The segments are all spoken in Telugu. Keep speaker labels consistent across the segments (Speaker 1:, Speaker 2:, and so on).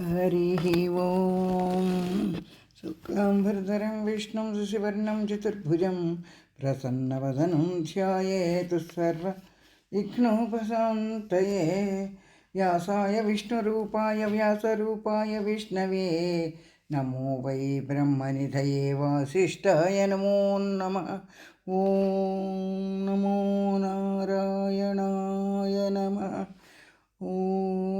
Speaker 1: हरिः ॐ शुक्लाम्बरधरं विष्णुं शशिवर्णं चतुर्भुजं प्रसन्नवदनं ध्यायेतु सर्वविघ्नोपशान्तये व्यासाय विष्णुरूपाय व्यासरूपाय विष्णवे नमो वै ब्रह्मनिधये वासिष्ठाय नमो नमः ॐ नमो नारायणाय नमः ॐ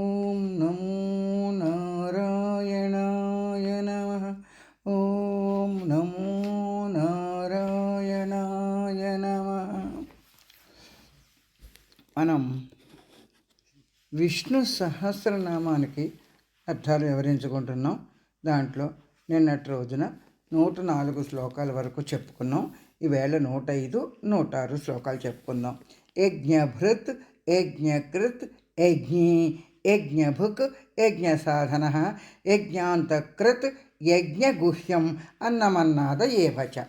Speaker 1: విష్ణు సహస్రనామానికి అర్థాలు వివరించుకుంటున్నాం. దాంట్లో నిన్నటి రోజున నూట నాలుగు శ్లోకాల వరకు చెప్పుకున్నాం. ఈవేళ నూట ఐదు నూట ఆరు శ్లోకాలు చెప్పుకుందాం. యజ్ఞభృత్ యజ్ఞకృత్ యజ్ఞి యజ్ఞభుక్ యజ్ఞ సాధన యజ్ఞాంతకృత్ యజ్ఞగుహ్యం అన్నమన్నాద ఏవచ.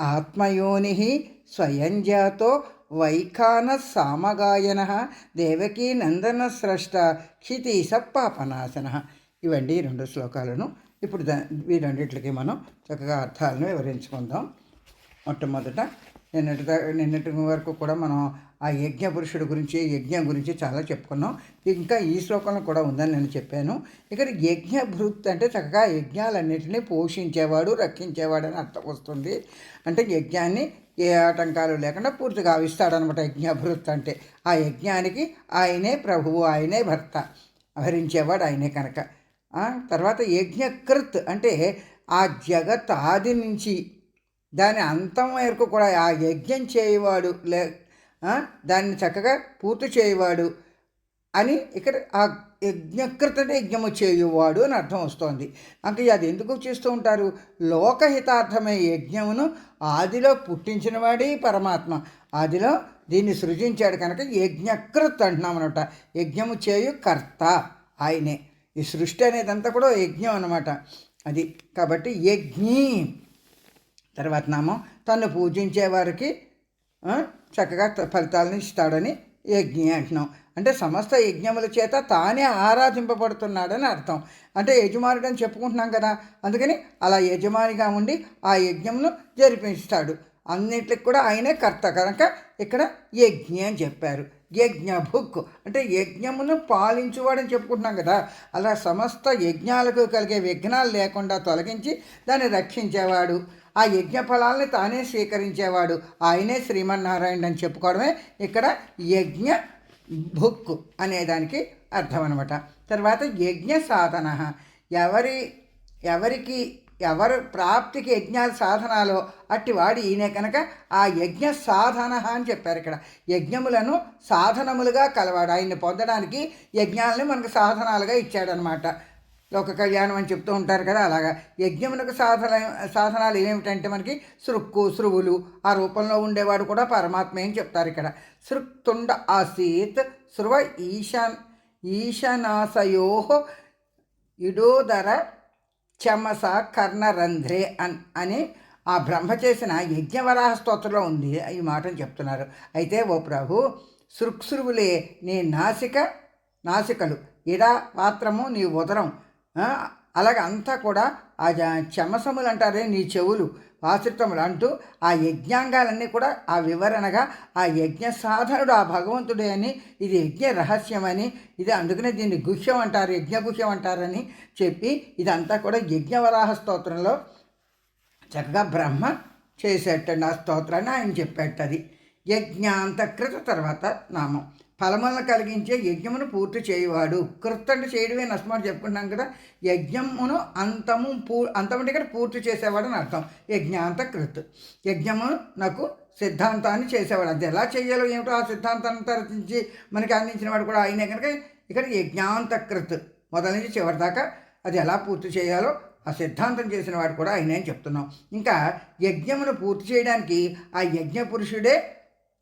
Speaker 1: ఆత్మయోని స్వయం జాతో వైఖాన సామగాయన దేవకీ నందన స్రష్ట క్షితీస పాపనాశన. ఇవండి రెండు శ్లోకాలను. ఇప్పుడు దా వీరండిట్లకి మనం చక్కగా అర్థాలను వివరించుకుందాం. మొట్టమొదట నిన్నటి నిన్నటి వరకు కూడా మనం ఆ యజ్ఞ పురుషుడి గురించి యజ్ఞం గురించి చాలా చెప్పుకున్నాం. ఇంకా ఈ శ్లోకంలో కూడా ఉందని నేను చెప్పాను. ఇక్కడ యజ్ఞ భృత్ అంటే చక్కగా యజ్ఞాలన్నింటినీ పోషించేవాడు రక్షించేవాడు అని అర్థం వస్తుంది. అంటే యజ్ఞాన్ని ఏ ఆటంకాలు లేకుండా పూర్తిగా ఆవిస్తాడనమాట యజ్ఞభృత్ అంటే. ఆ యజ్ఞానికి ఆయనే ప్రభువు ఆయనే భర్త. భరించేవాడు ఆయనే కనుక. తర్వాత యజ్ఞకృత్ అంటే ఆ జగత్ ఆది నుంచి దాని అంతం వరకు కూడా ఆ యజ్ఞం చేయవాడు లే దాన్ని చక్కగా పూర్తి చేయవాడు. అని ఇక్కడ ఆ యజ్ఞకృత యజ్ఞము చేయువాడు అని అర్థం వస్తోంది. అంటే అది ఎందుకు చేస్తూ ఉంటారు? లోకహితార్థమే యజ్ఞమును ఆదిలో పుట్టించినవాడే పరమాత్మ. ఆదిలో దీన్ని సృజించాడు కనుక యజ్ఞకృత్ అంటున్నామనమాట. యజ్ఞము చేయు కర్త ఆయనే. ఈ సృష్టి అనేదంతా కూడా యజ్ఞం అనమాట అది కాబట్టి యజ్ఞి. తర్వాత నామం తను పూజించే వారికి చక్కగా ఫలితాలను ఇస్తాడని యజ్ఞి అంటున్నాం. అంటే సమస్త యజ్ఞముల చేత తానే ఆరాధింపబడుతున్నాడని అర్థం. అంటే యజమానుడు అని చెప్పుకుంటున్నాం కదా అందుకని అలా యజమానిగా ఉండి ఆ యజ్ఞమును జరిపిస్తాడు. అన్నింటికి కూడా ఆయనే కర్త. కనుక ఇక్కడ యజ్ఞ అని చెప్పారు. యజ్ఞ భుక్. అంటే యజ్ఞమును పాలించువాడని చెప్పుకుంటున్నాం కదా అలా సమస్త యజ్ఞాలకు కలిగే విఘ్నాలు లేకుండా తొలగించి దాన్ని రక్షించేవాడు. ఆ యజ్ఞ ఫలాల్ని తానే స్వీకరించేవాడు. ఆయనే శ్రీమన్నారాయణ అని చెప్పుకోవడమే ఇక్కడ యజ్ఞ భుక్ అనేదానికి అర్థం అనమాట తర్వాత యజ్ఞ సాధన ఎవరి ఎవరికి ఎవరు ప్రాప్తికి యజ్ఞాల సాధనాలో అట్టి వాడు ఈయనే కనుక ఆ యజ్ఞ సాధన అని చెప్పారు ఇక్కడ. యజ్ఞములను సాధనములుగా కలవాడు. ఆయన్ని పొందడానికి యజ్ఞాలని మనకు సాధనాలుగా ఇచ్చాడనమాట. లోక కళ్యాణం అని చెప్తూ ఉంటారు కదా అలాగా. యజ్ఞమునకు సాధన సాధనాలు ఏమిటంటే మనకి సృక్కు సృవులు ఆ రూపంలో ఉండేవాడు కూడా పరమాత్మే అని చెప్తారు ఇక్కడ. సృక్తుండ ఆసీత్ సృవ ఈశాన్ ఈశనాశయో ఇడోదర చమస కర్ణరంధ్రే అన్ అని ఆ బ్రహ్మ చేసిన యజ్ఞవరాహ స్తోత్రంలో ఉంది. ఈ మాటను చెప్తున్నారు. అయితే ఓ ప్రభు సృక్సృవులే నీ నాసిక నాసికలు. ఇడా పాత్రము నీ ఉదరం అలాగ అంతా కూడా ఆ జ- చమసములు అంటారే నీ చెవులు. ఆశ్రితములు అంటూ ఆ యజ్ఞాంగాలన్నీ కూడా ఆ వివరణగా ఆ యజ్ఞ సాధనుడు ఆ భగవంతుడే అని ఇది యజ్ఞ రహస్యమని ఇది అందుకనే దీన్ని గుహ్యం అంటారు యజ్ఞ గుహ్యం అంటారని చెప్పి ఇదంతా కూడా యజ్ఞవరాహ స్తోత్రంలో చక్కగా బ్రహ్మ చేసేటండి ఆ స్తోత్రాన్ని ఆయన చెప్పేటది. యజ్ఞాంతకృత తర్వాత నామం. ఫలములను కలిగించే యజ్ఞమును పూర్తి చేయవాడు. కృత్ అంటే చేయడమే నష్టమని చెప్పుకున్నాం కదా. యజ్ఞమును అంతము పూ అంతము అంటే ఇక్కడ పూర్తి చేసేవాడు అని అర్థం. యజ్ఞాంత కృత్. యజ్ఞము నాకు సిద్ధాంతాన్ని చేసేవాడు. అది ఎలా చేయాలో ఏమిటో ఆ సిద్ధాంతాన్ని తరచించి మనకి అందించిన వాడు కూడా ఆయనే కనుక ఇక్కడ యజ్ఞాంతకృత్ మొదల నుంచి చివరి దాకా అది ఎలా పూర్తి చేయాలో ఆ సిద్ధాంతం చేసిన వాడు కూడా ఆయనే అని చెప్తున్నాం. ఇంకా యజ్ఞమును పూర్తి చేయడానికి ఆ యజ్ఞ పురుషుడే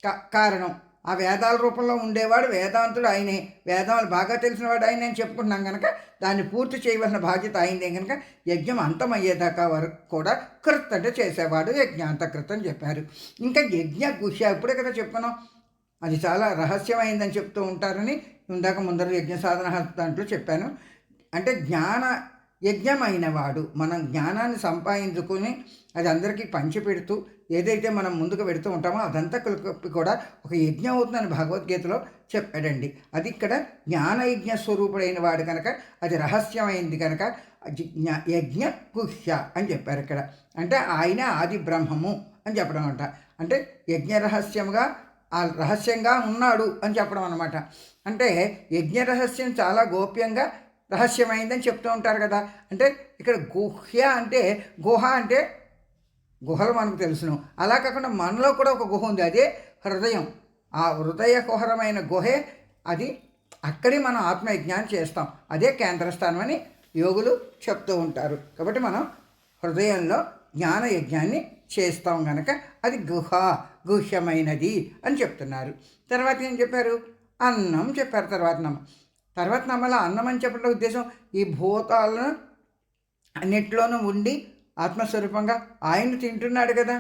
Speaker 1: కారణం. ఆ వేదాల రూపంలో ఉండేవాడు వేదాంతుడు ఆయనే. వేదాలు బాగా తెలిసినవాడు ఆయనే అని చెప్పుకుంటున్నాం కనుక దాన్ని పూర్తి చేయవలసిన బాధ్యత అయిందే కనుక యజ్ఞం అంతమయ్యేదాకా వరకు కూడా కృత్ చేసేవాడు యజ్ఞాంతకృతం అని చెప్పారు. ఇంకా యజ్ఞ గుహ్య ఇప్పుడే కదా చెప్పుకున్నాం? అది చాలా రహస్యమైందని చెప్తూ ఉంటారని ఇందాక ముందర యజ్ఞ సాధన దాంట్లో చెప్పాను. అంటే జ్ఞాన యజ్ఞమైన వాడు మనం జ్ఞానాన్ని సంపాదించుకొని అది అందరికీ పంచిపెడుతూ ఏదైతే మనం ముందుకు పెడుతూ ఉంటామో అదంతా కలిపి కూడా ఒక యజ్ఞం అవుతుందని భగవద్గీతలో చెప్పాడండి. అది ఇక్కడ జ్ఞాన యజ్ఞ స్వరూపుడైన వాడు కనుక అది రహస్యమైంది కనుక యజ్ఞ గుహ్య అని చెప్పారు ఇక్కడ. అంటే ఆయన ఆది బ్రహ్మము అని చెప్పడం అంట అంటే యజ్ఞ రహస్యంగా ఆ రహస్యంగా ఉన్నాడు అని చెప్పడం అనమాట అంటే యజ్ఞ రహస్యం చాలా గోప్యంగా రహస్యమైందని చెప్తూ ఉంటారు కదా. అంటే ఇక్కడ గుహ్య అంటే గుహ అంటే గుహలు మనకు తెలుసును. అలా కాకుండా మనలో కూడా ఒక గుహ ఉంది. అదే హృదయం. ఆ హృదయ కుహరమైన గుహే అది అక్కడే మనం ఆత్మయజ్ఞానం చేస్తాం. అదే కేంద్రస్థానం అని యోగులు చెప్తూ ఉంటారు. కాబట్టి మనం హృదయంలో జ్ఞాన యజ్ఞాన్ని చేస్తాం గనక అది గుహ గుహ్యమైనది అని చెప్తున్నారు. తర్వాత ఏం చెప్పారు? అన్నం చెప్పారు. తర్వాత నమ్మ తర్వాత నమ్మలో అన్నం అని చెప్పడం ఉద్దేశం ఈ భూతాలను అన్నిట్లోనూ ఉండి ఆత్మస్వరూపంగా ఆయన తింటున్నాడు కదా.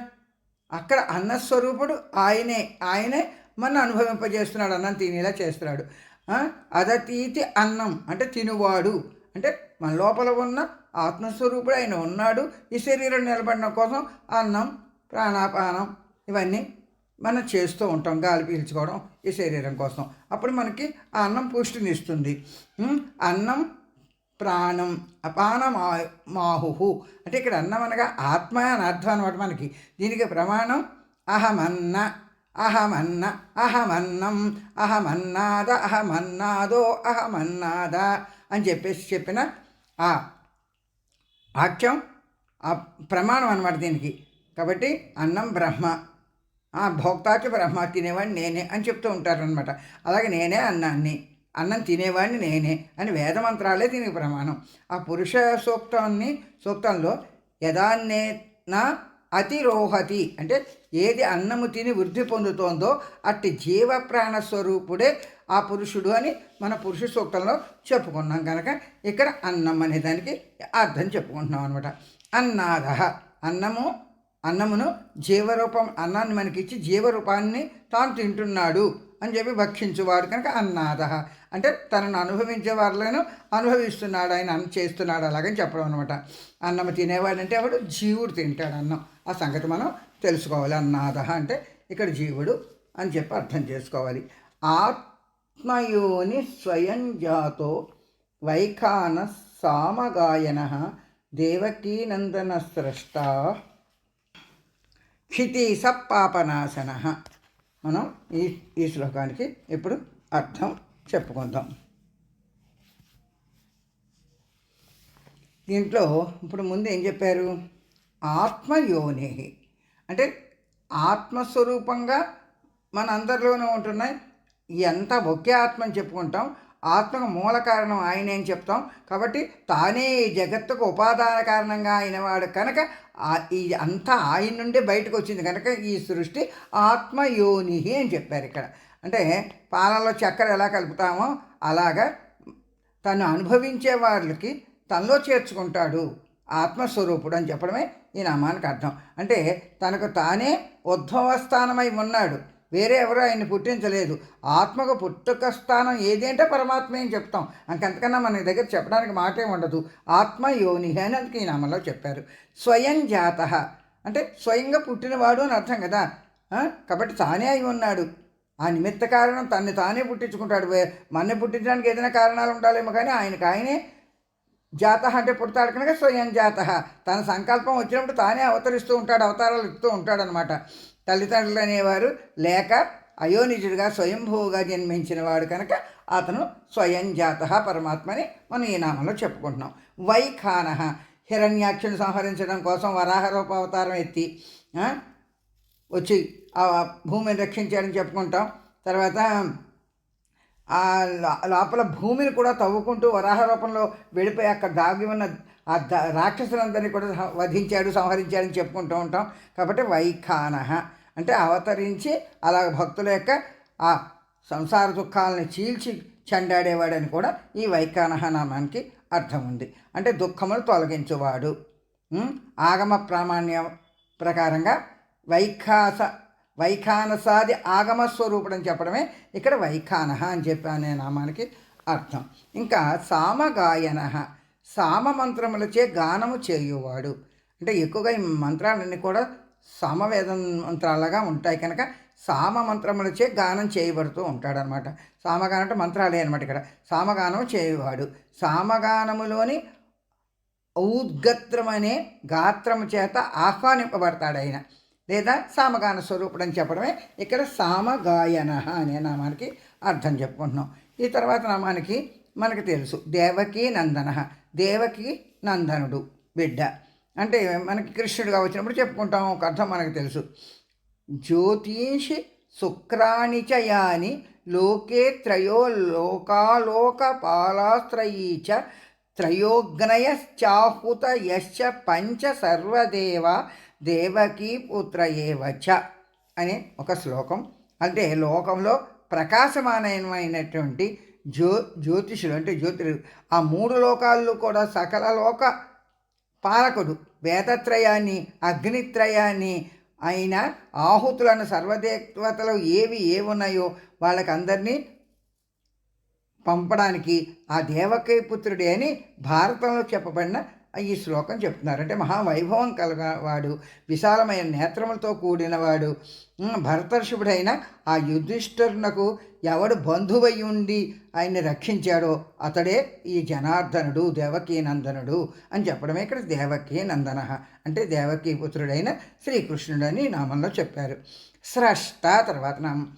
Speaker 1: అక్కడ అన్నస్వరూపుడు ఆయనే ఆయనే మన అనుభవింపజేస్తున్నాడు అన్నం తినేలా చేస్తున్నాడు. అదతీతి అన్నం అంటే తినువాడు. అంటే మన లోపల ఉన్న ఆత్మస్వరూపుడు ఆయన ఉన్నాడు ఈ శరీరం నిలబడడం కోసం అన్నం ప్రాణాపానం ఇవన్నీ మనం చేస్తూ ఉంటాం గాలి పీల్చుకోవడం ఈ శరీరం కోసం. అప్పుడు మనకి ఆ అన్నం పుష్టిని ఇస్తుంది అన్నం ప్రాణం అపాన మాహు అంటే ఇక్కడ అన్నం అనగా ఆత్మ అని అర్థం అనమాట మనకి. దీనికి ప్రమాణం అహమన్న అహమన్న అహమన్నం అహమన్నాద అహమన్నాదో అహమన్నాద అని చెప్పేసి చెప్పిన ఆ వాక్యం ఆ ప్రమాణం అనమాట దీనికి. కాబట్టి అన్నం బ్రహ్మ. భోక్తాకి బ్రహ్మ తినేవాడిని నేనే అని చెప్తూ ఉంటారనమాట అలాగే నేనే అన్నాన్ని. అన్నం తినేవాడిని నేనే అని వేదమంత్రాలే దీనికి ప్రమాణం. ఆ పురుష సూక్తాన్ని సూక్తంలో యదాన్నే నా అతిరోహతి అంటే ఏది అన్నము తిని వృద్ధి పొందుతోందో అట్టి జీవ ప్రాణ స్వరూపుడే ఆ పురుషుడు అని మన పురుష సూక్తంలో చెప్పుకున్నాం కనుక ఇక్కడ అన్నం అనే దానికి అర్థం చెప్పుకుంటున్నాం అనమాట అన్నాద అన్నము అన్నమును జీవరూపం అన్నాన్ని మనకిచ్చి జీవరూపాన్ని తాను తింటున్నాడు అని చెప్పి భక్షించువాడు కనుక అన్నాద అంటే తనను అనుభవించే వారిలోనూ అనుభవిస్తున్నాడు ఆయన అన్న చేస్తున్నాడు అలాగని చెప్పడం అనమాట అన్నం తినేవాడంటే ఎవడు? జీవుడు తింటాడు అన్నం. ఆ సంగతి మనం తెలుసుకోవాలి. అన్నాద అంటే ఇక్కడ జీవుడు అని చెప్పి అర్థం చేసుకోవాలి. ఆత్మయోని స్వయం జాతో వైఖాన సామగాయన దేవకీనందన స్రష్ట క్షితీస పాపనాశన మనం ఈ ఈ శ్లోకానికి ఇప్పుడు అర్థం చెప్పుకుందాం. దీంట్లో ఇప్పుడు ముందు ఏం చెప్పారు? ఆత్మయోని. అంటే ఆత్మస్వరూపంగా మన అందరిలోనే ఉంటున్నాయి. ఎంత ఒకే ఆత్మ అని చెప్పుకుంటాం. ఆత్మకు మూల కారణం ఆయనే అని చెప్తాం. కాబట్టి తానే జగత్తుకు ఉపాదాన కారణంగా అయినవాడు కనుక ఇది ఈ అంతా ఆయన నుండే బయటకు వచ్చింది కనుక ఈ సృష్టి ఆత్మయోని అని చెప్పారు ఇక్కడ. అంటే పాలలో చక్కెర ఎలా కలుపుతామో అలాగా తను అనుభవించే వాళ్ళకి తనలో చేర్చుకుంటాడు ఆత్మస్వరూపుడు అని చెప్పడమే ఈ నామానికి అర్థం. అంటే తనకు తానే ఉద్భవస్థానమై ఉన్నాడు. వేరే ఎవరు ఆయన పుట్టించలేదు. ఆత్మకు పుట్టుక స్థానం ఏది పరమాత్మే పరమాత్మ అని చెప్తాం. అంకంతకన్నా మన దగ్గర చెప్పడానికి మాటే ఉండదు. ఆత్మ యోని అని అందుకే ఈ నామంలో చెప్పారు. స్వయం జాత. అంటే స్వయంగా పుట్టినవాడు అని అర్థం కదా. కాబట్టి తానే అయి ఉన్నాడు. ఆ నిమిత్త కారణం తన్ని తానే పుట్టించుకుంటాడు. వే- మన్ని పుట్టించడానికి ఏదైనా కారణాలు ఉండాలేమో కానీ ఆయనకు ఆయనే జాత అంటే పుడతాడు కనుక స్వయం జాత. తన సంకల్పం వచ్చినప్పుడు తానే అవతరిస్తూ ఉంటాడు అవతారాలు ఇస్తూ ఉంటాడు అనమాట తల్లిదండ్రులు అనేవారు లేక అయోనిజుడిగా స్వయంభూగా జన్మించిన వాడు కనుక అతను స్వయం జాత పరమాత్మని మనం ఈ నామంలో చెప్పుకుంటున్నాం. వైఖాన హిరణ్యాక్షుని సంహరించడం కోసం వరాహ రూప అవతారం ఎత్తి వచ్చి ఆ భూమిని రక్షించాడని చెప్పుకుంటాం. తర్వాత ఆ లోపల భూమిని కూడా తవ్వుకుంటూ వరాహ రూపంలో వెళ్ళిపోయి అక్కడ దాగి ఉన్న ఆ రాక్షసులందరినీ కూడా వధించాడు సంహరించాడని చెప్పుకుంటూ ఉంటాం. కాబట్టి వైఖాన అంటే అవతరించి అలా భక్తుల యొక్క ఆ సంసార దుఃఖాలను చీల్చి చెండాడేవాడని కూడా ఈ వైఖానహ నామానికి అర్థం ఉంది. అంటే దుఃఖములు తొలగించువాడు. ఆగమ ప్రామాణ్యం ప్రకారంగా వైఖాస వైఖానసాది ఆగమ స్వరూపుడు అని చెప్పడమే ఇక్కడ వైఖానహ అని చెప్పి అనే నామానికి అర్థం. ఇంకా సామగాయన సామ మంత్రములచే గానము చేయువాడు. అంటే ఎక్కువగా ఈ మంత్రాలన్నీ కూడా సామవేద మంత్రాలుగా ఉంటాయి కనుక సామ మంత్రములచే గానం చేయబడుతూ ఉంటాడనమాట. సామగానం అంటే మంత్రాలే అనమాట ఇక్కడ. సామగానం చేయవాడు. సామగానములోని ఔద్గత్రమనే గాత్రము చేత ఆహ్వానింపబడతాడు ఆయన. లేదా సామగాన స్వరూపుడు అని చెప్పడమే ఇక్కడ సామగాయన అనే నామానికి అర్థం చెప్పుకుంటున్నాం. ఈ తర్వాత నామానికి మనకు తెలుసు దేవకీ నందన దేవకి నందనుడు బిడ్డ. అంటే మనకి కృష్ణుడిగా వచ్చినప్పుడు చెప్పుకుంటాం ఒక అర్థం మనకు తెలుసు. జ్యోతిషి శుక్రాణి చ యాని లోకే త్రయో లోకాలోక పాలాస్త్రయీ చ త్రయోగ్నయశ్చాహుత యశ్చ పంచ సర్వదేవ దేవకీ పుత్ర ఏవచ అనే ఒక శ్లోకం. అంటే లోకంలో ప్రకాశమానమైనటువంటి జ్యో జ్యోతిషులు అంటే జ్యోతిలు ఆ మూడు లోకాల్లో కూడా సకల లోక పాలకుడు వేదత్రయాన్ని అగ్నిత్రయాన్ని అయిన ఆహుతులను సర్వదేవతలు ఏవి ఏమున్నాయో వాళ్ళకందరినీ పంపడానికి ఆ దేవకీ పుత్రుడే అని భారతంలో చెప్పబడిన ఈ శ్లోకం చెప్తున్నారు. అంటే మహావైభవం కలగవాడు విశాలమైన నేత్రములతో కూడినవాడు భరతర్షుడైన ఆ యుధిష్ఠరునకు ఎవడు బంధువై ఉండి ఆయన్ని రక్షించాడో అతడే ఈ జనార్దనుడు దేవకీనందనుడు అని చెప్పడమే ఇక్కడ దేవకీ నందన అంటే దేవకీ పుత్రుడైన శ్రీకృష్ణుడు అని నామంలో చెప్పారు. స్రష్ట తర్వాత నామం.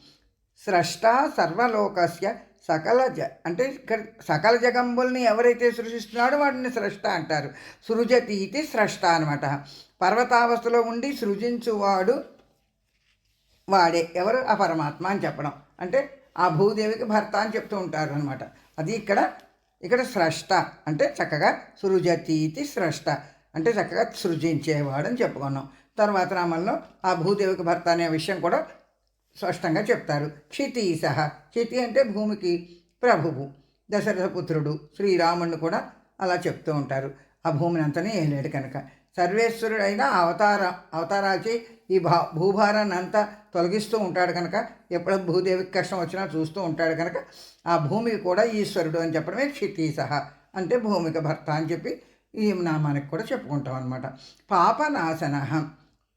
Speaker 1: స్రష్ట సర్వలోకస్య సకల జ అంటే ఇక్కడ సకల జగంబుల్ని ఎవరైతే సృష్టిస్తున్నాడో వాడిని స్రష్ట అంటారు. సృజతి ఇది స్రష్ట అనమాట పర్వతావస్థలో ఉండి సృజించువాడు వాడే. ఎవరు? ఆ పరమాత్మ అని చెప్పడం. అంటే ఆ భూదేవికి భర్త అని చెప్తూ ఉంటారు అనమాట అది ఇక్కడ ఇక్కడ స్రష్ట. అంటే చక్కగా సృజతీతి స్రష్ట. అంటే చక్కగా సృజించేవాడు అని చెప్పుకున్నాం. తర్వాత రామంలో ఆ భూదేవికి భర్త అనే విషయం కూడా స్పష్టంగా చెప్తారు. క్షితీస క్షితి అంటే భూమికి ప్రభువు. దశరథ పుత్రుడు శ్రీరాముడిని కూడా అలా చెప్తూ ఉంటారు. ఆ భూమిని అంతనే ఏలేడు కనుక. సర్వేశ్వరుడైన అవతార అవతారాలచి ఈ భా భూభారాన్ని అంతా తొలగిస్తూ ఉంటాడు కనుక. ఎప్పుడు భూదేవికి కష్టం వచ్చినా చూస్తూ ఉంటాడు కనుక. ఆ భూమికి కూడా ఈశ్వరుడు అని చెప్పడమే క్షితీస అంటే భూమిక భర్త అని చెప్పి ఈ నామానికి కూడా చెప్పుకుంటాం అనమాట పాపనాశన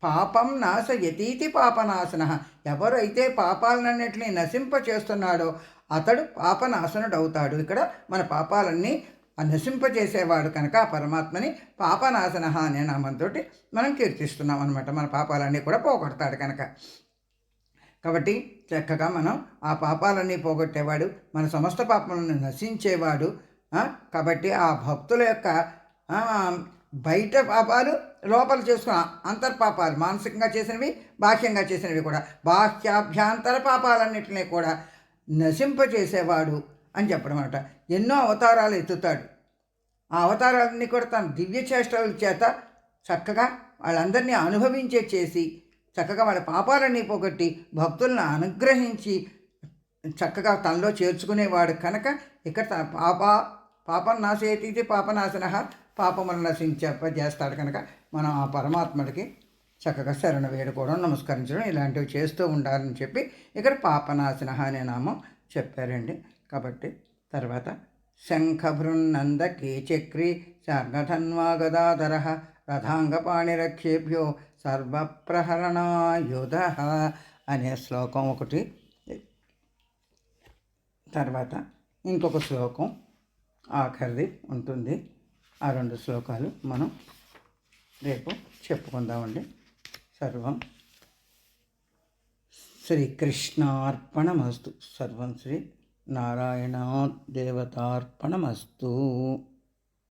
Speaker 1: పాపం నాశయతీతి పాపనాశన. ఎవరైతే పాపాలన్నింటినీ నశింప చేస్తున్నాడో అతడు పాపనాశనుడు అవుతాడు ఇక్కడ మన పాపాలన్నీ ఆ నశింపజేసేవాడు కనుక ఆ పరమాత్మని పాపనాశన అనే నామంతో మనం కీర్తిస్తున్నాం అనమాట మన పాపాలన్నీ కూడా పోగొడతాడు కనుక. కాబట్టి చక్కగా మనం ఆ పాపాలన్నీ పోగొట్టేవాడు మన సమస్త పాపాలను నశించేవాడు కాబట్టి ఆ భక్తుల యొక్క బయట పాపాలు లోపల చేసుకున్న అంతర్పాపాలు మానసికంగా చేసినవి బాహ్యంగా చేసినవి కూడా. బాహ్యాభ్యంతర పాపాలన్నింటినీ కూడా నశింపచేసేవాడు అని చెప్పడం అనమాట ఎన్నో అవతారాలు ఎత్తుతాడు. ఆ అవతారాలన్నీ కూడా తన దివ్య చేష్టల చేత చక్కగా వాళ్ళందరినీ అనుభవించే చేసి చక్కగా వాళ్ళ పాపాలన్నీ పోగొట్టి భక్తులను అనుగ్రహించి చక్కగా తనలో చేర్చుకునేవాడు కనుక ఇక్కడ తన పాప పాపం నాశేతి పాపనాశన పాపములను నశించేస్తాడు కనుక మనం ఆ పరమాత్ముడికి చక్కగా శరణ వేడుకోవడం నమస్కరించడం ఇలాంటివి చేస్తూ ఉండాలని చెప్పి ఇక్కడ పాపనాశన అనే నామం చెప్పారండి. కాబట్టి తర్వాత శంఖభృన్నంద కేచక్రి శర్గధన్వాగదాధర రథాంగపాణిరక్షేభ్యో సర్వప్రహరణాయుధ అనే శ్లోకం ఒకటి. తర్వాత ఇంకొక శ్లోకం ఆఖరిది ఉంటుంది. ఆ రెండు శ్లోకాలు మనం రేపు చెప్పుకుందామండి. సర్వం శ్రీకృష్ణార్పణమస్తు. సర్వం శ్రీ నారాయణ దేవతార్పణమస్తు